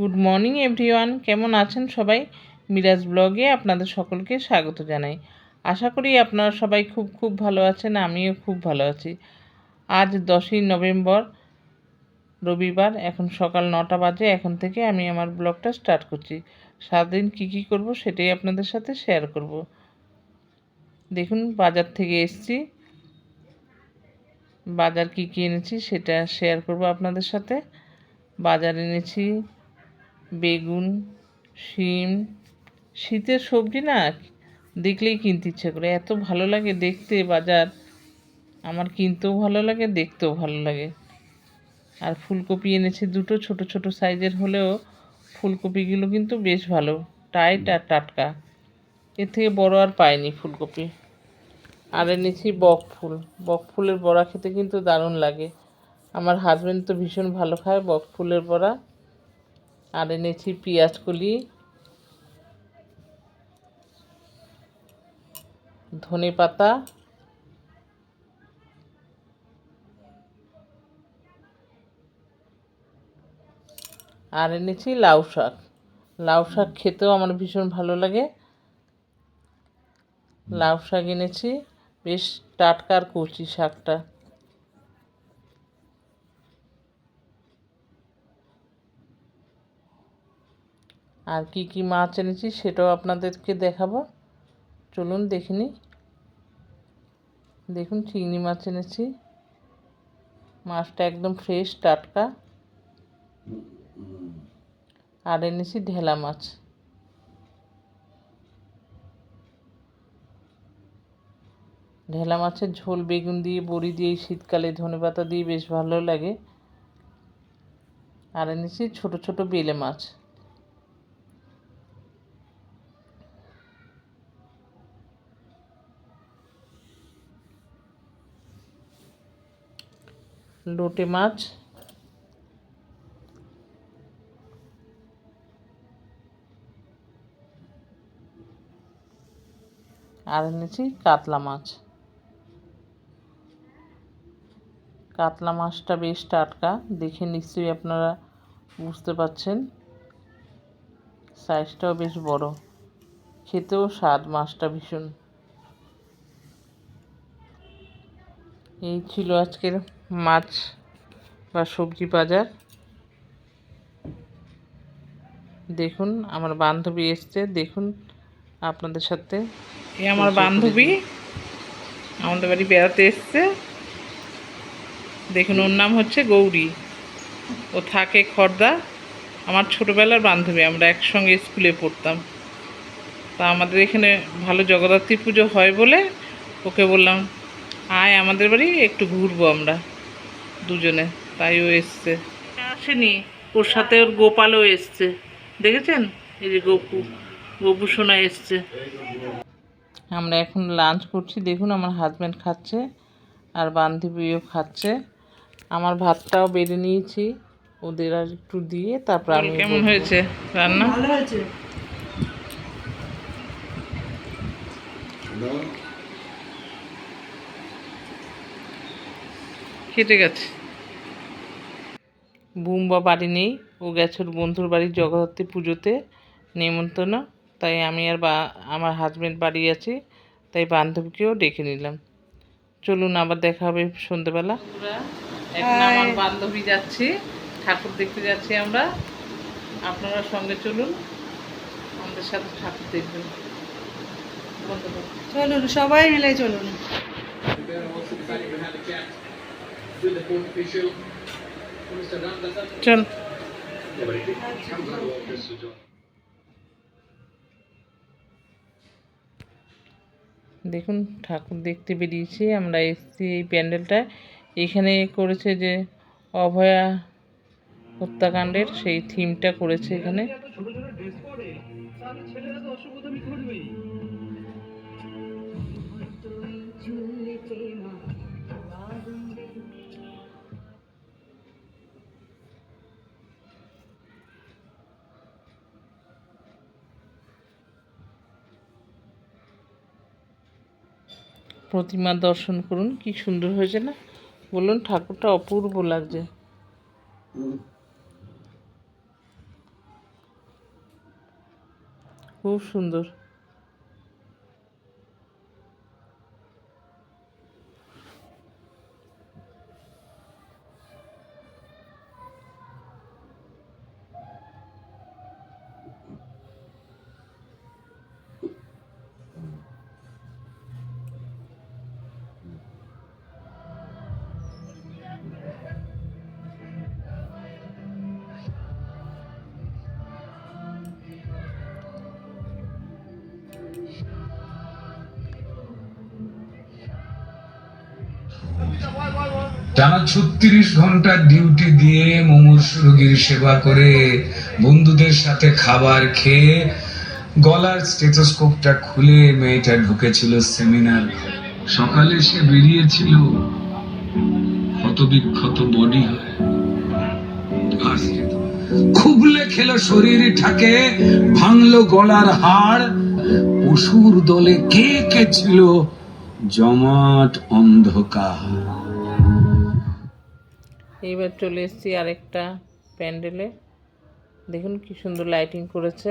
Good morning everyone কেমন আছেন সবাই? মিরাজ ব্লগে আপনাদের সকলকে স্বাগত জানাই। আশা করি আপনারা সবাই খুব খুব ভালো আছেন, আমিও খুব ভালো আছি। আজ দশই নভেম্বর, রবিবার, এখন সকাল নটা বাজে, এখন থেকে আমি আমার ব্লগটা স্টার্ট করছি। সারাদিন কী কী করব সেটাই আপনাদের সাথে শেয়ার করব। দেখুন, বাজার থেকে এসছি। বাজার কী কী এনেছি সেটা শেয়ার করব আপনাদের সাথে। বাজার এনেছি বেগুন, শিম, শীতের সবজি না দেখলেই কিনতে ইচ্ছে করে। এত ভালো লাগে দেখতে বাজার। আমার কিনতেও ভালো লাগে, দেখতেও ভালো লাগে। আর ফুলকপি এনেছি দুটো, ছোট ছোট সাইজের হলেও ফুলকপিগুলো কিন্তু বেশ ভালো। টাইট আর টাটকা। এর থেকে বড় আর পাইনি ফুলকপি। আর এনেছি বক ফুল। বক ফুলের বড়া খেতে কিন্তু দারুণ লাগে। আমার হাজব্যান্ড তো ভীষণ ভালো খায় বক ফুলের বড়া। আর এনেছি পেঁয়াজ কলি, ধনে পাতা, আর এনেছি লাউ শাক। লাউ শাক খেতেও আমার ভীষণ ভালো লাগে। লাউ শাক এনেছি, বেশ টাটকার কচি শাকটা। আর কি কি মাছ এনেছি সেটাও আপনাদেরকে দেখাবো। চলুন দেখিনি দেখুন, চিংড়ি মাছ এনেছি। মাছটা একদম ফ্রেশ টাটকা। আর এনেছি ঢেলা মাছ। ঢেলা মাছের ঝোল, বেগুন দিয়ে, বড়ি দিয়ে, শীতকালে ধনে পাতা দিয়ে বেশ ভালো লাগে। আর এনেছি ছোট ছোট বেলে মাছ। লোটে মাছ। আর এনেছি কাতলা মাছ। কাতলা মাছটা বেশ টাটকা, দেখে নিশ্চয়ই আপনারা বুঝতে পাচ্ছেন সাইজটাও বেশ বড়। খেতেও স্বাদ মাছটা ভীষণ। এই ছিল আজকের মাছ বা সবজি বাজার। দেখুন আমার বান্ধবী এসছে। দেখুন আপনাদের সাথে এ আমার বান্ধবী আমাদের বাড়ি বেড়াতে এসছে। দেখুন ওর নাম হচ্ছে গৌরী। ও থাকে খর্দা আমার ছোটোবেলার বান্ধবী। আমরা একসঙ্গে স্কুলে পড়তাম। তা আমাদের এখানে ভালো জগদ্ধাত্রী পুজো হয় বলে ওকে বললাম আয় আমাদের বাড়ি একটু ঘুরবো আমরা দুজনে। তাই ও এসছে। আসেনি ওর সাথে ওর গোপালও এসছে। দেখেছেন? এই যে গপু গপু সোনা এসছে। আমরা এখন লাঞ্চ করছি। দেখুন আমার হাজব্যান্ড খাচ্ছে আর বান্ধবীও খাচ্ছে। আমার ভাতটাও বেড়ে নিয়েছি ওদের আর একটু দিয়ে তারপর আমি কেমন হয়েছে রান্না? ভালো হয়েছে। কেটে গেছে। বুম্বা বাড়ি নেই ও গেছে ওর বন্ধুর বাড়ির জগদ্ধাত্রী পুজোতে নেমন্তন্ন। তাই আমি আর বা আমার হাজব্যান্ড বাড়ি আছি তাই বান্ধবীকেও ডেকে নিলাম। চলুন আবার দেখা হবে সন্ধ্যেবেলা এখন আমার বান্ধবী যাচ্ছি ঠাকুর দেখতে যাচ্ছি আমরা। আপনারা সঙ্গে চলুন আমাদের সাথে ঠাকুর দেখবেন। চলুন সবাই মিলে চলুন। চল দেখুন ঠাকুর দেখতে বেরিয়েছি আমরা এসেছি এই প্যান্ডেলটা। এখানে করেছে যে অভয়া হত্যাকাণ্ডের সেই থিমটা করেছে এখানে। প্রতিমা দর্শন করুন কি সুন্দর হয়েছে না? বলুন ঠাকুরটা অপূর্ব লাগছে। খুব সুন্দর। টানা ছত্রিশ ঘণ্টা ডিউটি দিয়ে মুমূর্ষ রোগীর সেবা করে বন্ধুদের সাথে খাবার খেয়ে গলার স্টেথোস্কোপটা খুলে মেয়েটা ঢুকেছিল সেমিনার সকালে সে বেরিয়েছিল ক্ষতবিক্ষত বডি হয়ে। খুবলে খেলো, শরীর ঠাকে, ভাঙলো গলার হাড় পশুর দলে কে কে ছিল? জমাট অন্ধকার। এইবার চলে এসেছি আরেকটা প্যান্ডেলে। দেখুন কি সুন্দর লাইটিং করেছে।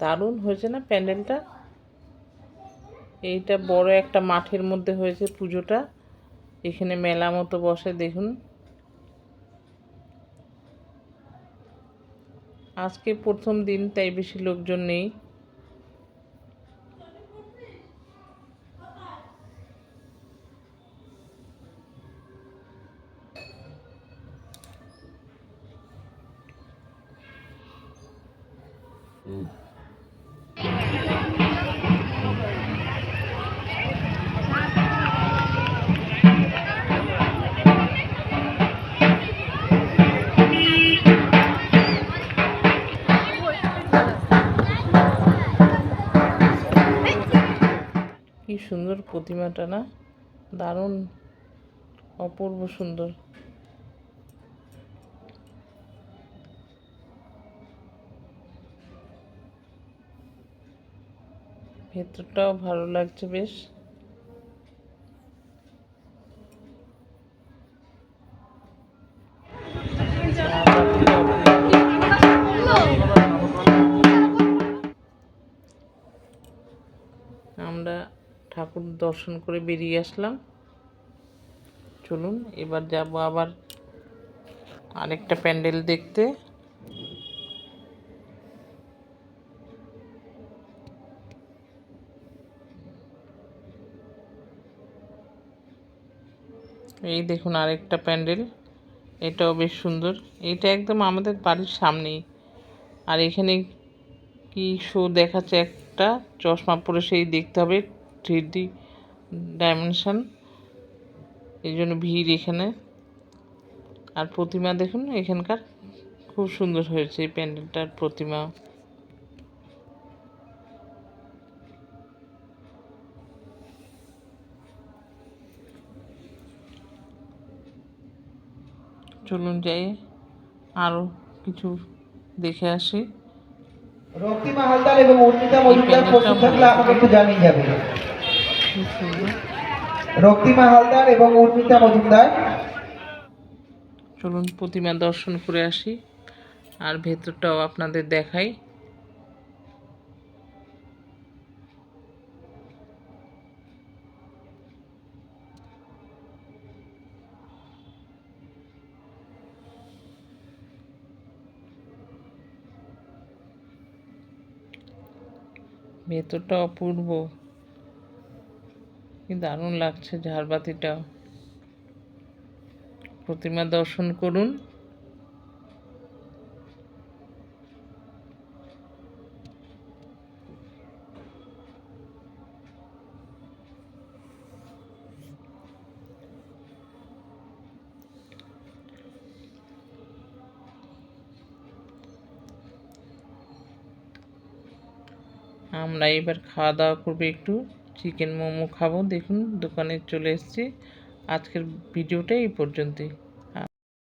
দারুণ হয়েছে না প্যান্ডেলটা? এইটা বড় একটা মাঠের মধ্যে হয়েছে পুজোটা। এখানে মেলা মতো বসে, দেখুন। আজকে প্রথম দিন, তাই বেশি লোকজন নেই। সুন্দর প্রতিমাটা না? দারুণ অপূর্ব সুন্দর। ভেতরটাও ভালো লাগছে বেশ। ঠাকুর দর্শন করে বেরিয়ে আসলাম। চলুন, এবার যাব আবার আরেকটা প্যান্ডেল দেখতে। এই দেখুন আরেকটা প্যান্ডেল, এটাও বেশ সুন্দর। এটা একদম আমাদের বাড়ির সামনেই। আর এখানে কি শো দেখাচ্ছে একটা, চশমা পরে সেই দেখতে হবে। থ্রি ডি ডাইমেনশন এই জন্য ভিড় এখানে। আর প্রতিমা দেখুন এখানকার খুব সুন্দর হয়েছে এই প্যান্ডেলটার প্রতিমা। চলুন যাই আরও কিছু দেখে আসি। রক্তিমা হালদার এবং অর্পিতা মজুমদার প্রস্তুত থাকলে আমাকে একটু জানিয়ে যাবে। রক্তিমা হালদার এবং মজুমদার। চলুন প্রতিমা দর্শন করে আসি, আর ভেতরটাও আপনাদের দেখাই। ভেতরটা অপূর্ব। কি দারুণ লাগছে ঝাড়বাতিটা। প্রতিমা দর্শন করুন। আমরা এবার খাওয়া দাওয়া করব একটু। চিকেন মোমো খাব। দেখুন দোকানে চলে এসেছি। আজকের ভিডিওটা এই পর্যন্তই।